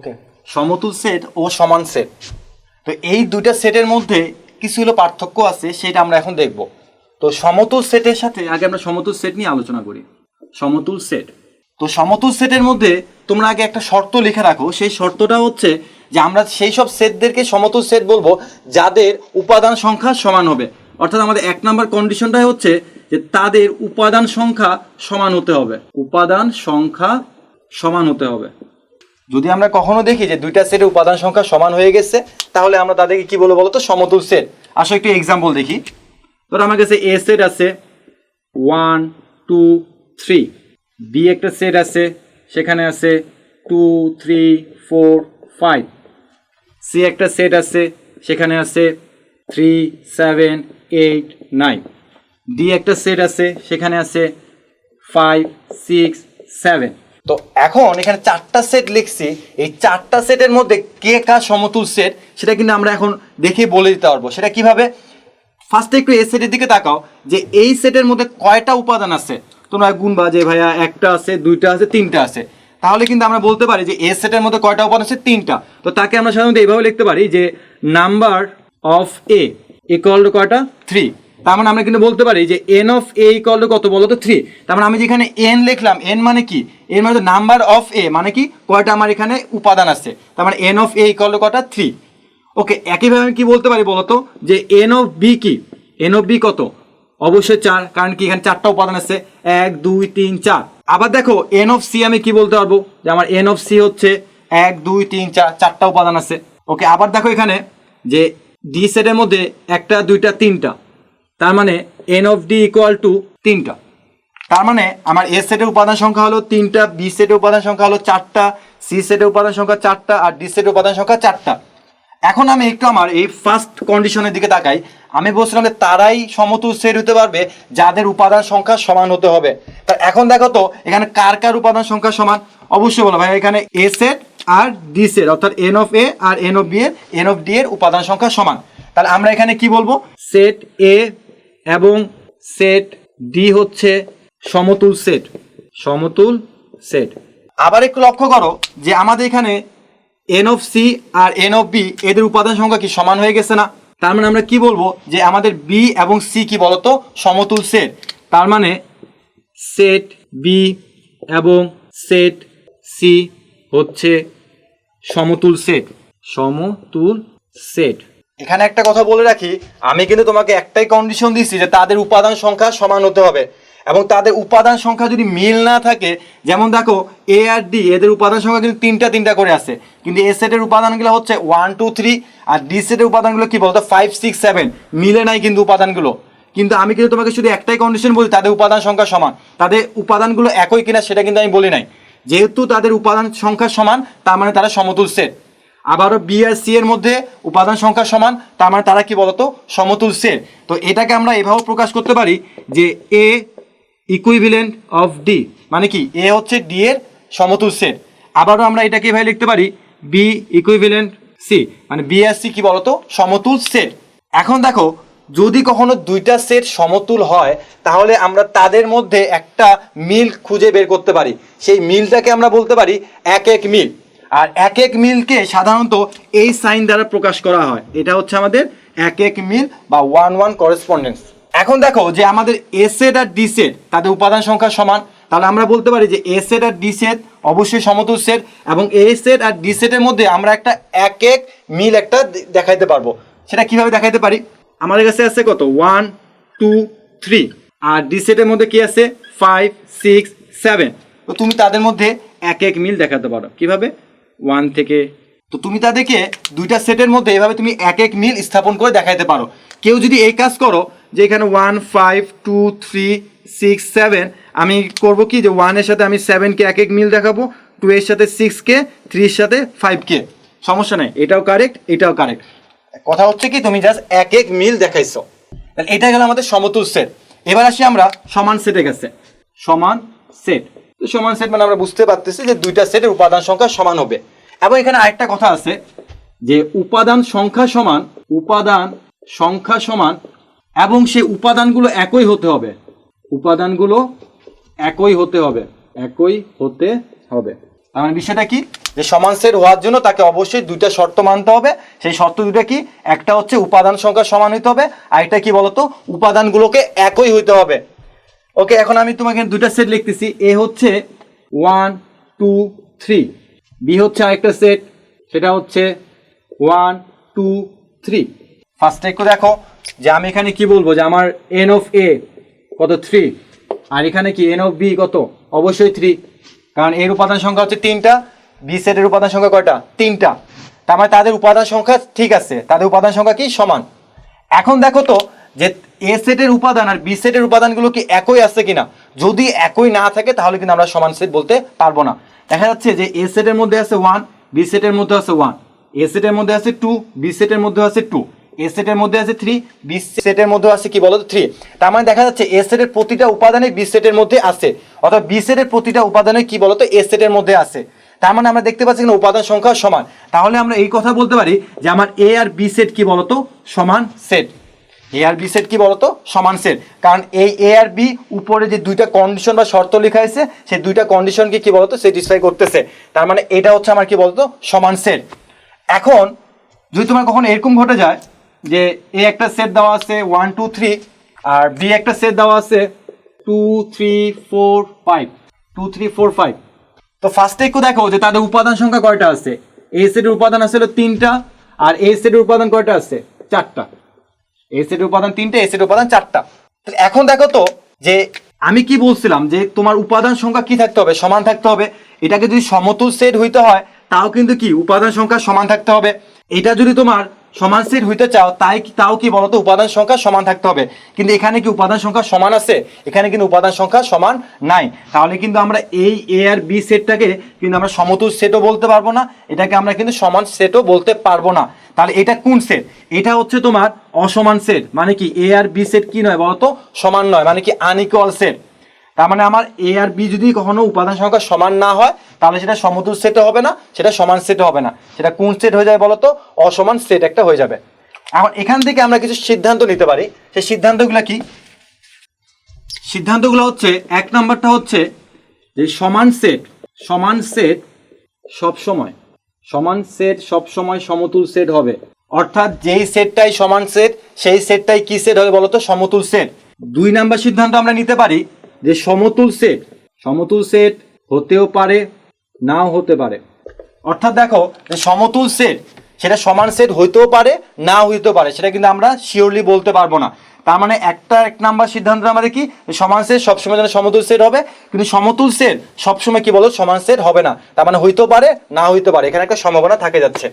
ওকে সমতুল set ও সমান set তো এই দুইটা সেটের মধ্যে কিছু হলো পার্থক্য আছে, সেটা আমরা এখন দেখব। তো সমতুল সেটের সাথে আগে আমরা সমতুল সেট নিয়ে আলোচনা করি। সমতুল সেট তো সমতুল সেটের মধ্যে তোমরা আগে একটা শর্ত লিখে রাখো। সেই শর্তটা হচ্ছে যে আমরা সেই সব সেটদেরকে সমতুল সেট বলব, যাদের উপাদান সংখ্যা সমান হবে। অর্থাৎ আমাদের এক নাম্বার কন্ডিশনটাই হচ্ছে যে তাদের উপাদান সংখ্যা সমান হতে হবে। উপাদান সংখ্যা সমান হতে হবে। যদি আমরা কখনো দেখি যে দুইটা সেটের উপাদান সংখ্যা সমান হয়ে গেছে, তাহলে আমরা তাদেরকে কি বলব বলতো? সমতুল সেট আসো একটু এক্সাম্পল দেখি। ধর আমার কাছে এ সেট আছে। ওয়ান টু থ্রি বি একটা সেট আছে। সেখানে আছে two three four five C একটা সেট আছে। সেখানে আছে three seven eight nine D একটা সেট আছে। সেখানে আছে ফাইভ সিক্স সেভেন তো এখন এখানে চারটা সেট লিখছি। এই চারটা সেটের মধ্যে কে কার সমতুল সেট সেটা কিন্তু আমরা এখন দেখে বলে দিতে পারব। সেটা কীভাবে? ফার্স্টে একটু এই সেটের দিকে তাকাও, যে এই সেটের মধ্যে কয়টা উপাদান আছে? তোমরা গুনবা যে ভাইয়া, একটা আছে, দুইটা আছে, তিনটা আছে। তাহলে কিন্তু আমরা বলতে পারি যে এ সেটের মধ্যে কয়টা উপাদান আছে? তিনটা। তো তাকে আমরা সাধারণত এইভাবে লিখতে পারি যে number of A equal to কয়টা? থ্রি তার মানে আমরা কিন্তু বলতে পারি যে N of A equal to কত বলো তো থ্রি তার মানে আমি যেখানে এন লিখলাম এন মানে কি? এন মানে নাম্বার অফ এ মানে কি? কয়টা আমার এখানে উপাদান আছে? তার মানে N of A equal to কয়টা থ্রি ওকে একইভাবে আমি কি বলতে পারি বলতো? যে এন অফ বি কি? এন অফ বি কত? অবশ্যই চার, কারণ কি এখানে চারটা উপাদান আছে? এক, দুই, তিন, চার। আবার দেখো এন অফ সি আমি কি বলতে পারব? যে আমার এন অফ সি হচ্ছে এক, দুই, তিন, চার, চারটা উপাদান আছে। ওকে আবার দেখো এখানে যে ডি সেটের মধ্যে একটা, দুইটা, তিনটা। তার মানে N of D equal to তিনটা। তার মানে আমার এ সেটের উপাদান সংখ্যা হলো তিনটা বি সেটের উপাদান সংখ্যা হলো চারটা সি সেটের উপাদান সংখ্যা চারটা, আর ডি সেটের উপাদান সংখ্যা চারটা। এখন আমি একটু আমার এই ফার্স্ট কন্ডিশনের দিকে তাকাই। আমি বলছিলাম যে তারাই সমতুল সেট হতে পারবে, যাদের উপাদান সংখ্যা সমান হতে হবে। তা এখন দেখো তো, এখানে কার কার উপাদান সংখ্যা সমান? অবশ্যই বলো ভাই, এখানে এ সেট আর ডি সেট অর্থাৎ এন অফ এ আর এন অফ বি এর এন অফ ডি এর উপাদান সংখ্যা সমান। তাহলে আমরা এখানে কি বলব? সেট এ এবং সেট ডি হচ্ছে সমতুল সেট। সমতুল সেট। আবার একটু লক্ষ্য করো যে আমাদের এখানে এন অফ সি আর এন অফ বি এদের উপাদান সংখ্যা কি সমান হয়ে গেছে না? তার মানে আমরা কি বলব যে আমাদের বি এবং সি কি বলতো? সমতুল সেট। তার মানে সেট বি এবং সেট সি হচ্ছে সমতুল সেট। সমতুল সেট। এখানে একটা কথা বলে রাখি, আমি কিন্তু তোমাকে একটাই কন্ডিশন দিচ্ছি যে তাদের উপাদান সংখ্যা সমান হতে হবে। এবং তাদের উপাদান সংখ্যা যদি মিল না থাকে, যেমন দেখো এ আর ডি এদের উপাদান সংখ্যা কিন্তু তিনটা তিনটা করে আছে। কিন্তু এ সেটের উপাদানগুলো হচ্ছে ওয়ান টু থ্রি আর ডি সেটের উপাদানগুলো কি বলতো? ফাইভ সিক্স সেভেন মিলে নাই কিন্তু উপাদানগুলো। কিন্তু আমি কিন্তু তোমাকে শুধু একটাই কন্ডিশন বলি, তাদের উপাদান সংখ্যা সমান। তাদের উপাদানগুলো একই কিনা সেটা কিন্তু আমি বলি নাই। যেহেতু তাদের উপাদান সংখ্যা সমান, তার মানে তারা সমতুল সেট আবারও বি আর সি এর মধ্যে উপাদান সংখ্যা সমান, তার মানে তারা কি বলতো? সমতুল সেট তো এটাকে আমরা এভাবেও প্রকাশ করতে পারি যে এ ইকুইভ্যালেন্ট অফ ডি মানে কি? এ হচ্ছে ডি এর সমতুল সেট আবারও আমরা এটাকে এভাবে লিখতে পারি বি ইকুইভ্যালেন্ট সি মানে বি আর সি কি বলতো? সমতুল সেট এখন দেখো, যদি কখনো দুইটা সেট সমতুল হয়, তাহলে আমরা তাদের মধ্যে একটা মিল খুঁজে বের করতে পারি। সেই মিলটাকে আমরা বলতে পারি এক এক মিল। আর এক এক মিলকে সাধারণত এই সাইন দ্বারা প্রকাশ করা হয়। এটা হচ্ছে আমাদের এক এক মিল বা ওয়ান ওয়ান করেসপন্ডেন্স এখন দেখো যে আমাদের এ সেট আর ডি সেট তাদের উপাদান সংখ্যা সমান। তাহলে আমরা বলতে পারি যে এ সেট আর ডি সেট অবশ্যই সমতুল সেট এবং এ সেট আর ডি সেটের মধ্যে আমরা একটা এক এক মিল একটা দেখাইতে পারব। সেটা কীভাবে দেখাইতে পারি? আমাদের কাছে আছে কত? One, two, three. আর ডি সেটের মধ্যে কি আছে? Five, six, seven. তো তুমি তাদের মধ্যে এক এক মিল দেখাতে পারো। কীভাবে? ওয়ান থেকে তো তুমি তাদেরকে দুইটা সেটের মধ্যে এভাবে তুমি এক এক মিল স্থাপন করে দেখাইতে পারো। কেউ যদি এই কাজ করো যে এখানে one five two three six seven আমি করব কি যে ওয়ানের সাথে আমি সেভেনকে এক এক মিল দেখাবো টু এর সাথে সিক্সকে থ্রির সাথে ফাইভকে সমস্যা নেই, এটাও কারেক্ট এটাও কারেক্ট কথা হচ্ছে কি, তুমি জাস্ট এক এক মিল দেখাইছো। তাহলে এটা গেল আমাদের সমতুল সেট এবার আসি আমরা সমান সেটে গেছে সমান সেট তো সমান সেট মানে আমরা বুঝতে পারতেছি যে দুইটা সেটের উপাদান সংখ্যা সমান হবে। এবং এখানে আরেকটা কথা আছে যে উপাদান সংখ্যা সমান, উপাদান সংখ্যা সমান এবং সেই উপাদানগুলো একই হতে হবে। উপাদানগুলো একই হতে হবে, একই হতে হবে। তার মানে বিষয়টা কি? যে সমান সেট হওয়ার জন্য তাকে অবশ্যই দুইটা শর্ত মানতে হবে। সেই শর্ত দুটো কি? একটা হচ্ছে উপাদান সংখ্যা সমান হইতে হবে আর একটা কি বলতো? উপাদানগুলোকে একই হইতে হবে। ওকে এখন আমি তোমাকে দুইটা সেট লিখতেছি। এ হচ্ছে ওয়ান টু থ্রি বি হচ্ছে আরেকটা সেট সেটা হচ্ছে ওয়ান টু থ্রি ফার্স্টে একটু দেখো যে আমি এখানে কি বলব, যে আমার এন অফ এ কত থ্রি আর এখানে কি এন অফ বি কত? অবশ্যই থ্রি কারণ এর উপাদান সংখ্যা হচ্ছে তিনটা বি সেটের উপাদান সংখ্যা কয়টা? তিনটা। তার মানে তাদের উপাদান সংখ্যা ঠিক আছে, তাদের উপাদান সংখ্যা কি? সমান। এখন দেখো তো যে এ সেটের উপাদান আর বি সেটের উপাদানগুলো কি একই আছে কিনা যদি একই না থাকে তাহলে কিন্তু আমরা সমান সেট বলতে পারব না দেখা যাচ্ছে যে এ সেটের মধ্যে আছে ওয়ান বি সেটের মধ্যে আছে ওয়ান এ সেটের মধ্যে আছে টু বি সেটের মধ্যে আছে টু এ সেটের মধ্যে আছে থ্রি বি সেটের মধ্যে আছে কি বলতো থ্রি তার মানে দেখা যাচ্ছে এ সেটের প্রতিটা উপাদানে বি সেটের মধ্যে আছে অর্থাৎ বি সেটের প্রতিটা উপাদানে কি বলতো এ সেটের মধ্যে আছে তার মানে আমরা দেখতে পাচ্ছি এখানে উপাদান সংখ্যা সমান তাহলে আমরা এই কথা বলতে পারি যে আমার এ আর বি সেট কি বলতো সমান সেট এ আর বি সেট কি বলতো? সমান সেট কারণ এই এ আর বি উপরে যে দুইটা কন্ডিশন বা শর্ত লেখা আছে সেই দুইটা কন্ডিশনকে কি বলতো? স্যাটিসফাই করতেছে। তার মানে এটা হচ্ছে আমার কি বলতো? সমান সেট এখন, যদি তোমার কখনো এরকম ঘটে যায় যে এ একটা সেট দেওয়া আছে ওয়ান টু থ্রি আর বি একটা সেট দেওয়া আছে two three four five two three four five তো ফার্স্টে একটু দেখো যে তাদের উপাদান সংখ্যা কয়টা আছে? এ সেটের উপাদান আছে তিনটা, আর এ সেটের উপাদান কয়টা আছে? চারটা। এ সেটের উপাদান তিনটে এসিড উপাদান চারটা। এখন দেখো তো যে আমি কি বলছিলাম যে তোমার উপাদান সংখ্যা কি থাকতে হবে? সমান থাকতে হবে। এটাকে যদি সমতুল সেট হইতে হয়, তাও কিন্তু কি? উপাদান সংখ্যা সমান থাকতে হবে। এটা যদি তোমার সমান সেট হইতে চাও, তাই তাও কি বলতো উপাদান সংখ্যা সমান থাকতে হবে? কিন্তু এখানে কি উপাদান সংখ্যা সমান আছে? এখানে কিন্তু উপাদান সংখ্যা সমান নাই। তাহলে কিন্তু আমরা এই এ আর বি সেটটাকে কিন্তু আমরা সমতুল সেটও বলতে পারব না, এটাকে আমরা কিন্তু সমান সেটও বলতে পারব না। তাহলে এটা কোন সেট? এটা হচ্ছে তোমার অসমান সেট। মানে কি এ আর বি সেট কি নয় বলতো? সমান নয়। মানে কি আনইকুয়াল সেট। তার মানে আমার এ আর বি যদি কখনো উপাদান সংখ্যা সমান না হয়, তাহলে সেটা সমতুল সেটও হবে না, সেটা সমান সেটও হবে না। সেটা কোন সেট হয়ে যাবে বলতো? অসমান সেট একটা হয়ে যাবে। এখন এখান থেকে আমরা কিছু সিদ্ধান্ত নিতে পারি। সেই সিদ্ধান্তগুলো কি? সিদ্ধান্তগুলো হচ্ছে, এক নাম্বারটা হচ্ছে যে সমান সেট সমান সেট সব সময়, সমান সেট সব সময় সমতুল সেট হবে। অর্থাৎ যেই সেটটাই সমান সেট সেই সেটটাই কি সেট হবে বলতো? সমতুল সেট দুই নাম্বার সিদ্ধান্ত আমরা নিতে পারি যে সমতুল সেট সমতুল সেট হতেও পারে, নাও হতে পারে। অর্থাৎ দেখো, যে সমতুল সেট, সেটা সমান সেট হইতেও পারে না হইতেও পারে। সেটা কিন্তু আমরা শিওরলি বলতে পারব না। তার মানে একটা এক নাম্বার সিদ্ধান্ত আমাদের কি? সমান সেট সবসময় যেন সমতুল সেট হবে, কিন্তু সমতুল সেট সবসময় কি বলো? সমান সেট হবে না। তার মানে হইতেও পারে না হইতে পারে। এখানে একটা সম্ভাবনা থাকে যাচ্ছে।